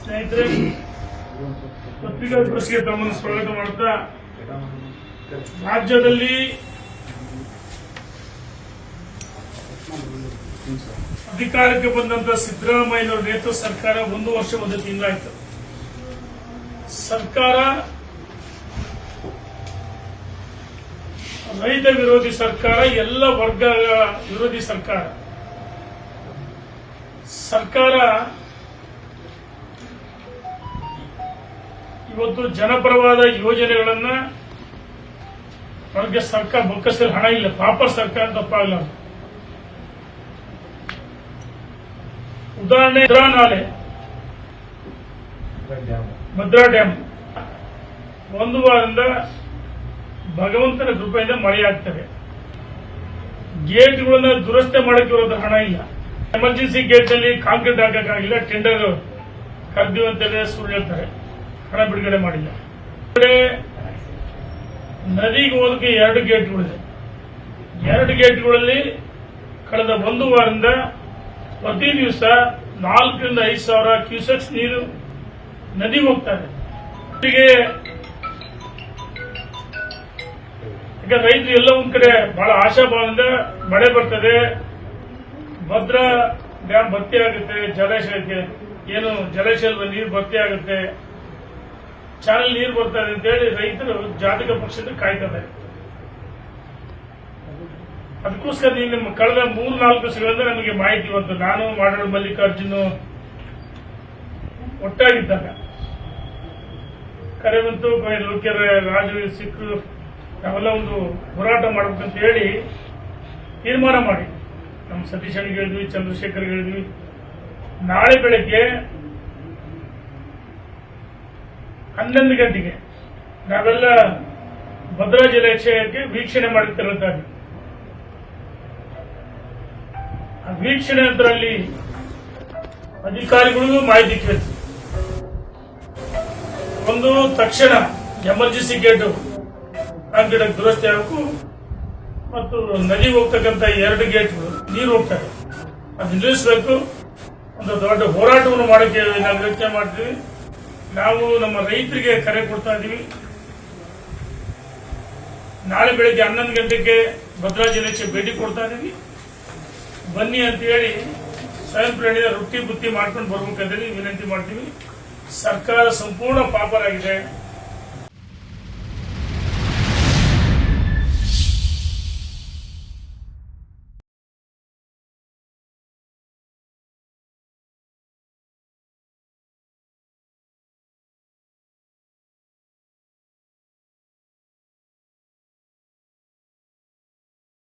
ಸ್ನೇಹಿತರೆ ಪತ್ರಿಕಾಗೋಷ್ಠಿಗೆ ತಮ್ಮನ್ನು ಸ್ವಾಗತ ಮಾಡುತ್ತಾ ರಾಜ್ಯದಲ್ಲಿ ಅಧಿಕಾರಕ್ಕೆ ಬಂದಂತ ಸಿದ್ದರಾಮಯ್ಯನವರ ನೇತೃತ್ವ ಸರ್ಕಾರ ಒಂದು ವರ್ಷ ಒಂದು ತಿಂಗಳಾಯ್ತು ಸರ್ಕಾರ ರೈತ ವಿರೋಧಿ ಸರ್ಕಾರ, ಎಲ್ಲ ವರ್ಗಗಳ ವಿರೋಧಿ ಸರ್ಕಾರ. ಸರ್ಕಾರ ಇವತ್ತು ಜನಪರವಾದ ಯೋಜನೆಗಳನ್ನ ಅವ್ರಿಗೆ ಸರ್ಕಾರ ಬೊಕ್ಕಸಲ್ಲಿ ಹಣ ಇಲ್ಲ ಪಾಪರ್ ಸರ್ಕಾರ ತಪ್ಪಾಗಲ್ಲ ಉದಾಹರಣೆ ಭದ್ರಾ ನಾಲೆ. ಭದ್ರಾ ಡ್ಯಾಮ್. ಒಂದು ವಾರದಿಂದ ಭಗವಂತನ ಕೃಪೆಯಿಂದ ಮಳೆಯಾಗ್ತದೆ ಗೇಟ್ಗಳನ್ನ ದುರಸ್ತಿ ಮಾಡಕ್ಕೆ ಇರೋದು ಹಣ ಇಲ್ಲ. ಎಮರ್ಜೆನ್ಸಿ ಗೇಟ್ನಲ್ಲಿ ಕಾಂಕ್ರೀಟ್ ಹಾಕಕ್ಕಾಗಿಲ್ಲ ಟೆಂಡರ್ ಕರ್ದಿವಿ ಅಂತೇಳಿ ಸುಳ್ಳು ಹೇಳ್ತಾರೆ. ಹಣ ಬಿಡುಗಡೆ ಮಾಡಿಲ್ಲ. ನದಿಗೆ ಹೋದಕ್ಕೆ ಎರಡು ಗೇಟ್ಗಳಿದೆ. ಎರಡು ಗೇಟ್ಗಳಲ್ಲಿ ಕಳೆದ ಒಂದು ವಾರದಿಂದ ಪ್ರತಿ ದಿವಸ ನಾಲ್ಕರಿಂದ ಐದು ಸಾವಿರ ಕ್ಯೂಸೆಕ್ಸ್ ನೀರು ನದಿ ಹೋಗ್ತಾರೆ ಈಗ ರೈತರು ಎಲ್ಲ ಒಂದ್ ಕಡೆ ಬಹಳ ಆಶಾಭಾವದಿಂದ ಮಳೆ ಬರ್ತದೆ. ಭದ್ರಾ ಡ್ಯಾಮ್ ಭರ್ತಿ ಆಗುತ್ತೆ, ಜಲಾಶಯಕ್ಕೆ ಏನು ಜಲಾಶಯದ ನೀರು ಭರ್ತಿ ಆಗುತ್ತೆ. ಚಾನಲ್ ನೀರು ಬರ್ತದೆ ಅಂತೇಳಿ ರೈತರು ಜಾತಕ ಪಕ್ಷದ ಕಾಯ್ತಾರೆ. ಅದಕ್ಕೋಸ್ಕರ ನೀವು ನಿಮ್ಮ ಕಳೆದ ಮೂರು ನಾಲ್ಕು ದಿವಸಗಳಿಂದ ನಮಗೆ ಮಾಹಿತಿ ಬಂತು. ನಾನು ಮಾಡಾಳು ಮಲ್ಲಿಕಾರ್ಜುನು ಒಟ್ಟಾಗಿದ್ದಾಗ. ಕರೆ ಬಂತು ಲೋಕ್ಯರ ರಾಜು ಸಿಕ್ಕರು ನಾವೆಲ್ಲ ಒಂದು ಹೋರಾಟ ಮಾಡ್ಬೇಕಂತ ಹೇಳಿ ತೀರ್ಮಾನ ಮಾಡಿ ನಮ್ಮ ಸತೀಶ್ ಹೇಳಿದ್ವಿ ಚಂದ್ರಶೇಖರ್ ಹೇಳಿದ್ವಿ. ನಾಳೆ ಬೆಳಗ್ಗೆ ಹನ್ನೊಂದು ಗಂಟೆಗೆ. ನಾವೆಲ್ಲ ಭದ್ರಾ ಜಲಾಶಯಕ್ಕೆ ವೀಕ್ಷಣೆ ಮಾಡುತ್ತಿರುತ್ತಾರೆ ಆ ವೀಕ್ಷಣೆ ಅದರಲ್ಲಿ ಅಧಿಕಾರಿಗಳಿಗೂ ಮಾಹಿತಿ ಕೇಳ್ತೀವಿ ಒಂದು ತಕ್ಷಣ ಎಮರ್ಜೆನ್ಸಿ ಗೇಟ್ ಗಿಡಕ್ಕೆ ದುರಸ್ತಿ ಆಗಬೇಕು ಮತ್ತು ನದಿಗೆ ಹೋಗ್ತಕ್ಕಂಥ ಎರಡು ಗೇಟ್ಗಳು ನೀರು ಹೋಗ್ತಾರೆ ಅದು ನಿಲ್ಲಿಸಬೇಕು. ಒಂದು ದೊಡ್ಡ ಹೋರಾಟವನ್ನು ಮಾಡೋಕ್ಕೆ ನಾವು ಯೋಚನೆ ಮಾಡ್ತೀವಿ. ನಾವು ನಮ್ಮ ರೈತರಿಗೆ ಕರೆ ಕೊಡ್ತಾ ಇದ್ದೀವಿ ನಾಳೆ ಬೆಳಗ್ಗೆ ಹನ್ನೊಂದು ಗಂಟೆಗೆ ಭದ್ರಾ ಜಿಲ್ಲೆಗೆ ಭೇಟಿ ಕೊಡ್ತಾ ಇದ್ದೀವಿ ಬನ್ನಿ ಅಂತ ಹೇಳಿ ಸ್ವಯಂ ಪ್ರೇರಣೆಯ ರೊಟ್ಟಿ ಬುತ್ತಿ ಮಾಡ್ಕೊಂಡು ಬರ್ಬೇಕಂತೇಳಿ ವಿನಂತಿ ಮಾಡ್ತೀವಿ. ಸರ್ಕಾರ ಸಂಪೂರ್ಣ ಪಾಪರಾಗಿದೆ.